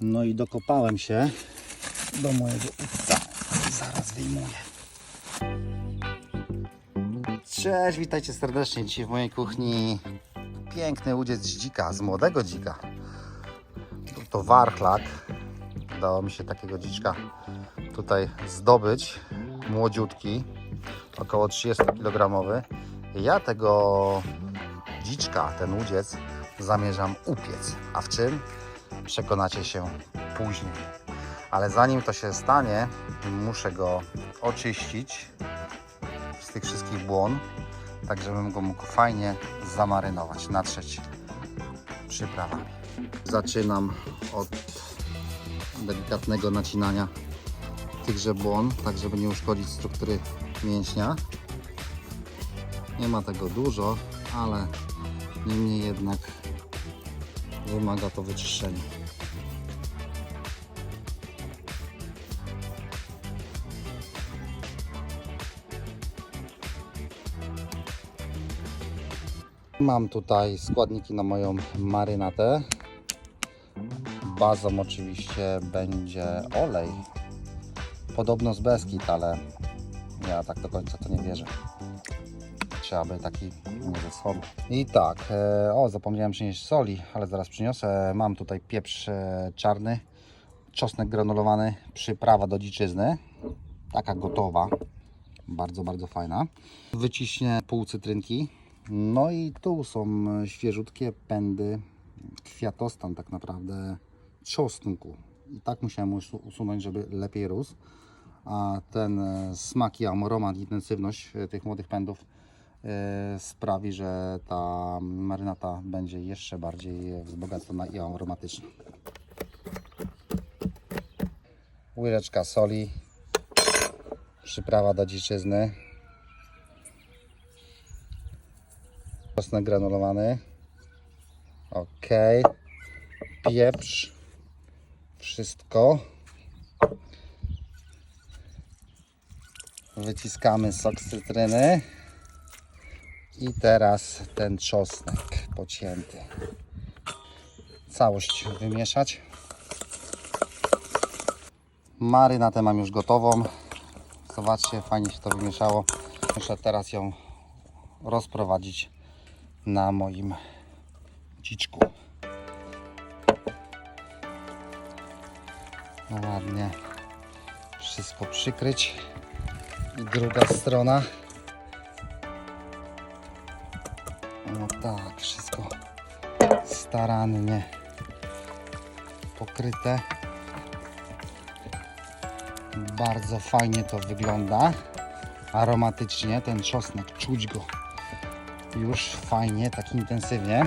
No i dokopałem się do mojego udca. Zaraz wyjmuję. Cześć, witajcie serdecznie. Dzisiaj w mojej kuchni piękny udziec z dzika, z młodego dzika. To, to warchlak. Udało mi się takiego dziczka tutaj zdobyć. Młodziutki, około 30 kg. Ja tego dziczka, ten udziec, zamierzam upiec. A w czym? Przekonacie się później. Ale zanim to się stanie, muszę go oczyścić z tych wszystkich błon, tak żebym go mógł fajnie zamarynować, natrzeć przyprawami. Zaczynam od delikatnego nacinania tychże błon, tak żeby nie uszkodzić struktury mięśnia. Nie ma tego dużo, ale niemniej jednak wymaga to wyczyszczenia. Mam tutaj składniki na moją marynatę. Bazą oczywiście będzie olej. Podobno z Beskid, ale ja tak do końca to nie wierzę. Trzeba by taki nie ze. I tak, e, o zapomniałem przynieść soli, ale zaraz przyniosę. Mam tutaj pieprz e, czarny, czosnek granulowany, przyprawa do dziczyzny. Taka gotowa. Bardzo, bardzo fajna. Wyciśnie pół cytrynki. No i tu są świeżutkie pędy, kwiatostan tak naprawdę czosnku. I tak musiałem usu- usunąć, żeby lepiej rósł. A ten e, smak i aromat, intensywność e, tych młodych pędów e, sprawi, że ta marynata będzie jeszcze bardziej wzbogacona i aromatyczna. Łyżeczka soli, przyprawa do dziczyzny, czosnek granulowany, ok, pieprz, wszystko. Wyciskamy sok z cytryny. I teraz ten czosnek pocięty. Całość wymieszać. Marynatę mam już gotową. Zobaczcie, fajnie się to wymieszało. Muszę teraz ją rozprowadzić na moim dziczku. Ładnie wszystko przykryć. I druga strona. No tak, wszystko starannie pokryte. Bardzo fajnie to wygląda. Aromatycznie ten czosnek, czuć go już fajnie, tak intensywnie.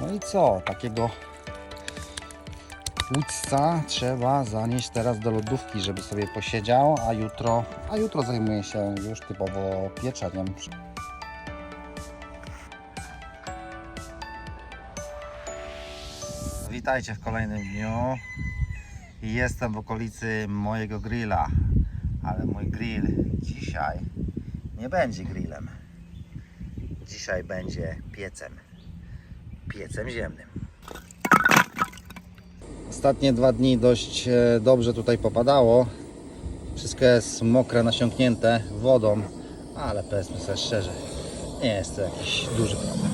No i co? Takiego łódźca trzeba zanieść teraz do lodówki, żeby sobie posiedział, a jutro, a jutro zajmuje się już typowo pieczeniem. Witajcie w kolejnym dniu. Jestem w okolicy mojego grilla, ale mój grill dzisiaj nie będzie grillem. Dzisiaj będzie piecem. Piecem ziemnym. Ostatnie dwa dni dość e, dobrze tutaj popadało. Wszystko jest mokre, nasiąknięte wodą, ale powiedzmy sobie szczerze, nie jest to jakiś duży problem.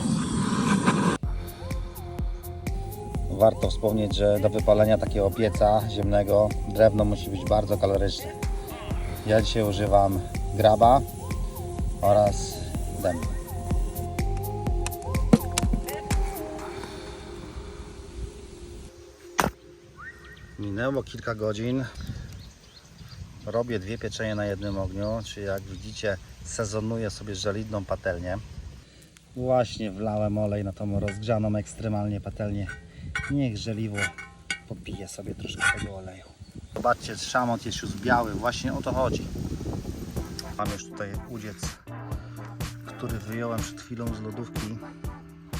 Warto wspomnieć, że do wypalenia takiego pieca ziemnego drewno musi być bardzo kaloryczne. Ja dzisiaj używam graba oraz dębu. Minęło kilka godzin. Robię dwie pieczenie na jednym ogniu, czyli jak widzicie sezonuję sobie żelidną patelnię. Właśnie wlałem olej na tą rozgrzaną ekstremalnie patelnię. Niech żeliwo popije sobie troszkę tego oleju. Zobaczcie, szamot jest już biały, właśnie o to chodzi. Mam już tutaj udziec, który wyjąłem przed chwilą z lodówki.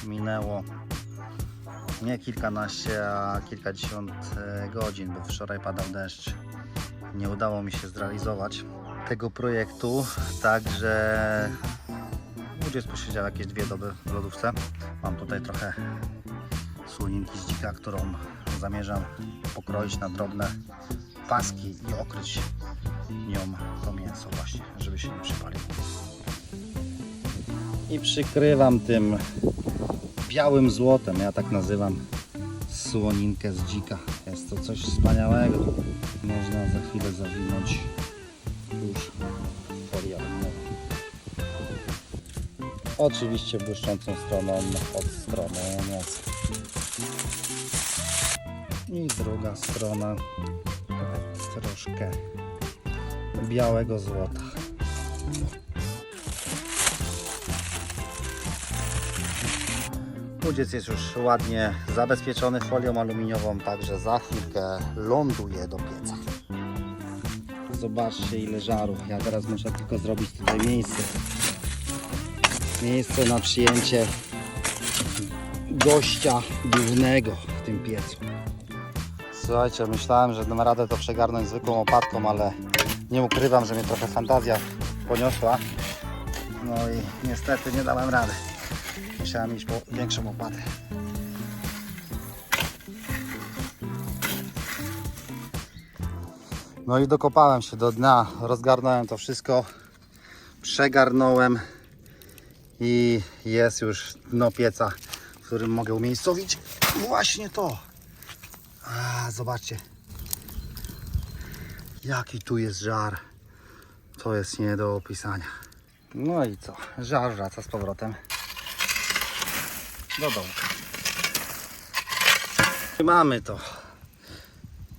Minęło nie kilkanaście, a kilkadziesiąt e, godzin, bo wczoraj padał deszcz. Nie udało mi się zrealizować tego projektu, także udziec posiedział jakieś dwie doby w lodówce. Mam tutaj trochę słoninki z dzika, którą zamierzam pokroić na drobne paski i okryć nią to mięso właśnie, żeby się nie przypaliło. I przykrywam tym białym złotem, ja tak nazywam słoninkę z dzika. Jest to coś wspaniałego. Można za chwilę zawinąć już folię. Oczywiście błyszczącą stroną od strony mięsa. I druga strona troszkę białego złota. Udziec jest już ładnie zabezpieczony folią aluminiową, także za chwilkę ląduje do pieca. Zobaczcie ile żaru. Ja teraz muszę tylko zrobić tutaj miejsce. Miejsce na przyjęcie gościa głównego w tym piecu. Słuchajcie, myślałem, że dam radę to przegarnąć zwykłą łopatką, ale nie ukrywam, że mnie trochę fantazja poniosła. No i niestety nie dałem rady. Musiałem mieć po większą łopatę. No i dokopałem się do dna, rozgarnąłem to wszystko, przegarnąłem i jest już dno pieca, w którym mogę umiejscowić właśnie to. A, zobaczcie, jaki tu jest żar. To jest nie do opisania. No i co? Żar wraca z powrotem do Mamy to.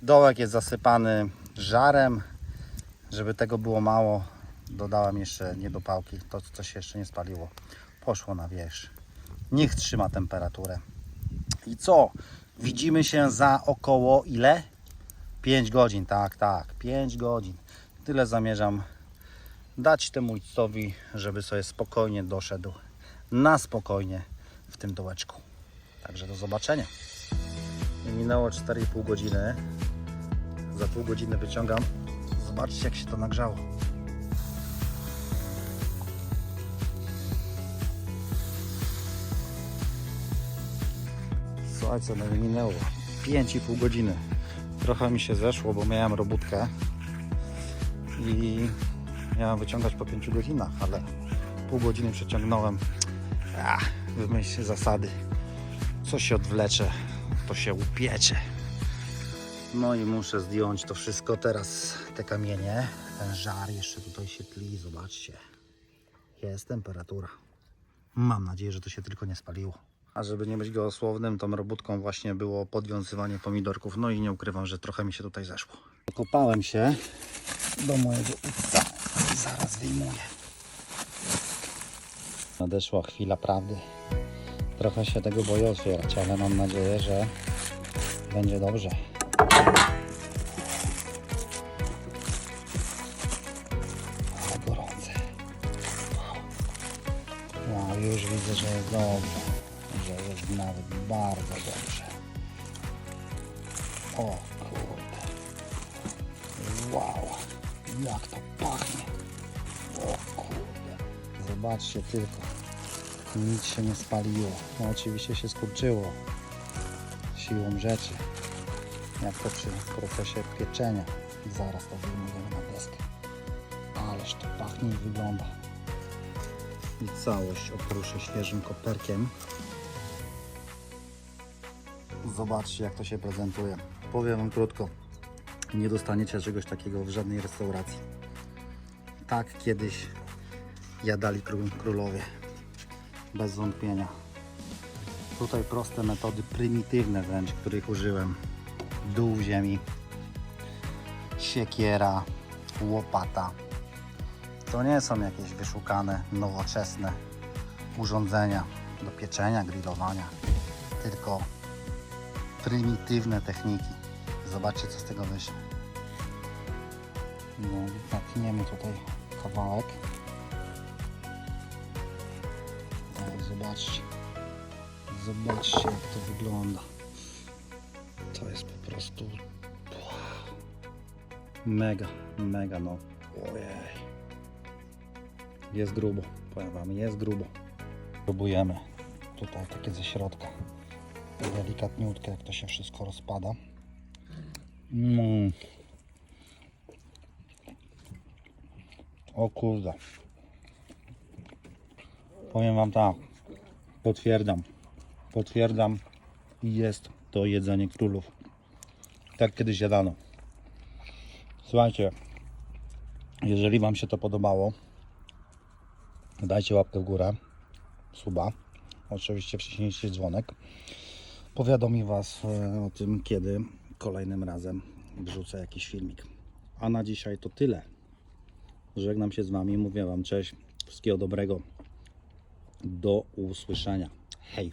Dołek jest zasypany żarem. Żeby tego było mało, dodałem jeszcze niedopałki. To, co się jeszcze nie spaliło, poszło na wierzch. Niech trzyma temperaturę. I co? Widzimy się za około ile? 5 godzin, tak, tak, 5 godzin. Tyle zamierzam dać temu ujdźcowi, żeby sobie spokojnie doszedł na spokojnie w tym dołeczku. Także do zobaczenia. Minęło 4,5 godziny. Za pół godziny wyciągam. Zobaczcie jak się to nagrzało. Słuchajcie, no minęło 5,5 godziny. Trochę mi się zeszło, bo miałem robótkę i miałem wyciągać po 5 godzinach, ale pół godziny przeciągnąłem. Ach, wymyśl zasady. Co się odwlecze, to się upiecze. No i muszę zdjąć to wszystko teraz, te kamienie. Ten żar jeszcze tutaj się tli, zobaczcie. Jest temperatura. Mam nadzieję, że to się tylko nie spaliło. A żeby nie być gołosłownym, tą robótką właśnie było podwiązywanie pomidorków. No i nie ukrywam, że trochę mi się tutaj zeszło. Kopałem się do mojego uca. Zaraz wyjmuję. Nadeszła chwila prawdy. Trochę się tego boję otwierać, ale mam nadzieję, że będzie dobrze. A, gorące. No, już widzę, że jest dobrze. Że jest nawet bardzo dobrze. O kurde. Wow. Jak to pachnie. O kurde. Zobaczcie tylko. Nic się nie spaliło. No oczywiście się skurczyło. Siłą rzeczy. Jak to przy procesie pieczenia. Zaraz to wyjmujemy na deskę. Ależ to pachnie i wygląda. I całość oprószę świeżym koperkiem. Zobaczcie jak to się prezentuje. Powiem Wam krótko. Nie dostaniecie czegoś takiego w żadnej restauracji. Tak kiedyś jadali kró- królowie. Bez wątpienia. Tutaj proste metody, prymitywne wręcz, których użyłem. Dół w ziemi, siekiera, łopata. To nie są jakieś wyszukane, nowoczesne urządzenia do pieczenia, grillowania, tylko prymitywne techniki. Zobaczcie, co z tego wyszło. No, natniemy tutaj kawałek. Zobaczcie. Zobaczcie, jak to wygląda. To jest po prostu mega, mega no. Ojej. Jest grubo, powiem wam, jest grubo. Próbujemy tutaj takie ze środka. Delikatniutkie, jak to się wszystko rozpada. Mm. O kurde. Powiem Wam tak. Potwierdzam. Potwierdzam. Jest to jedzenie królów. Tak kiedyś jadano. Słuchajcie, jeżeli Wam się to podobało, dajcie łapkę w górę, suba. Oczywiście wciśnijcie dzwonek. Powiadomi Was e, o tym, kiedy kolejnym razem wrzucę jakiś filmik. A na dzisiaj to tyle. Żegnam się z Wami, mówię Wam cześć, wszystkiego dobrego. Do usłyszenia. Hej!